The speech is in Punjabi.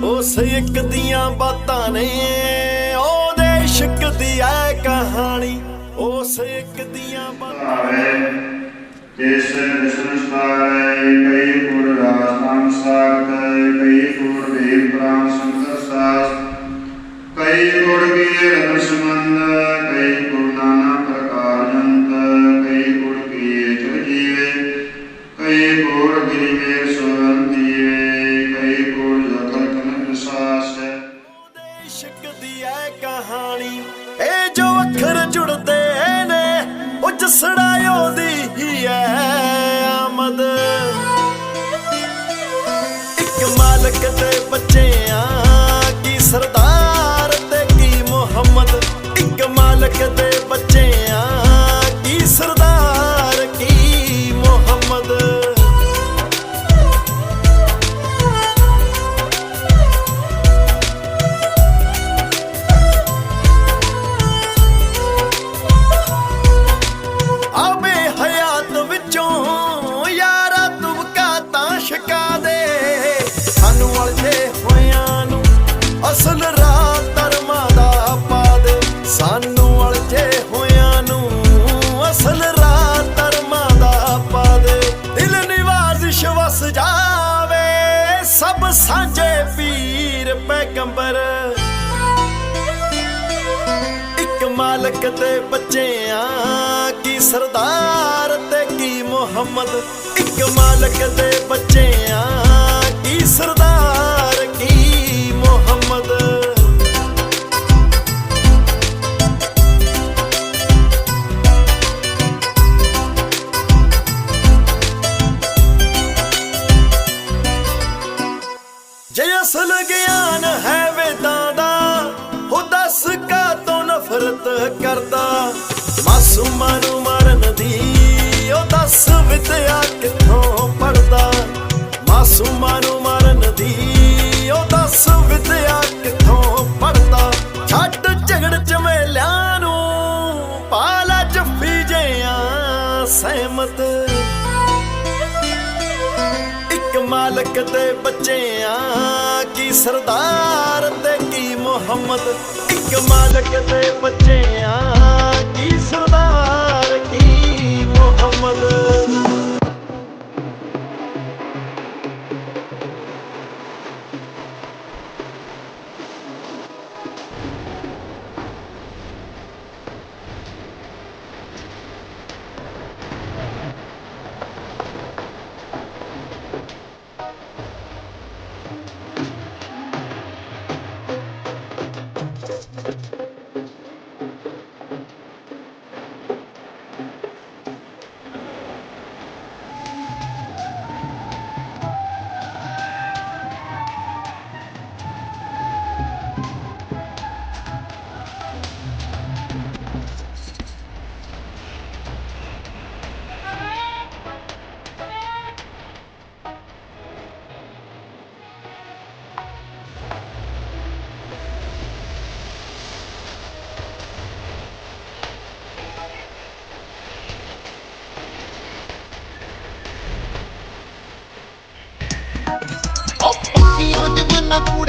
ਉਸ ਇੱਕ ਦੀਆਂ ਬਾਤਾਂ ਨੇ, ਉਹਦੇ ਇਸ਼ਕ ਦੀ ਐ ਕਹਾਣੀ। ਉਸ ਇੱਕ ਦੀਆਂ ਬਾਤਾਂ ਜਿਸ ਵਿਸ਼ਨ ਕਈ ਗੁਰ ਰਾਸਤਾਨ ਸਾਖਤ ਕਈ ਗੁਰ ਦੇਵ ਪ੍ਰਾਨ ਸੰਤਰ ਸਾਸ। ਕਈ ਗੁਰ ਕੀ ਰਸਮੰਦ ਕਈ ਗੁਰ ਨਾਨਾ ਜਸੜਾ ਉਹਦੀ ਹੀ ਐ ਆਮਦ ਇੱਕ ਮਾਲਕ ਦੇ ਸਾਂਝੇ ਪੀਰ ਪੈਗੰਬਰ। ਇੱਕ ਮਾਲਕ ਤੇ ਬੱਚਿਆਂ ਕੀ ਸਰਦਾਰ ਤੇ ਕੀ ਮੁਹੰਮਦ। ਇੱਕ ਮਾਲਕ ਦੇ ਬੱਚਿਆਂ ਕਰਦਾ। ਮਾਸੂਮਾਂ ਨੂੰ ਮਾਰਨ ਦੀ, ਉਹ ਦੱਸ ਵਿਦਿਆ ਕਿੱਥੋਂ ਪੜਦਾ ਮਾਸੂਮਾਂ ਨੂੰ ਮਾਰਨ ਦੀ, ਉਹ ਦੱਸ ਵਿਦਿਆ ਕਿੱਥੋਂ ਪੜਦਾ ਛੱਡ ਝਗੜ ਝਮੇਲਿਆਂ ਨੂੰ, ਪਾਲਾ ਜੱਫੀ ਜਿਆਂ ਸਹਿਮਤ। ਇੱਕ ਮਾਲਕ ਦੇ ਬੱਚਿਆਂ ਕੀ ਸਰਦਾਰ ਮੁਹੰਮਦ ਇੱਕ ਮਾਲਕ ਦੇ ਬੱਚਿਆਂ ਕੀ ਸਰਦਾਰ ਉਹ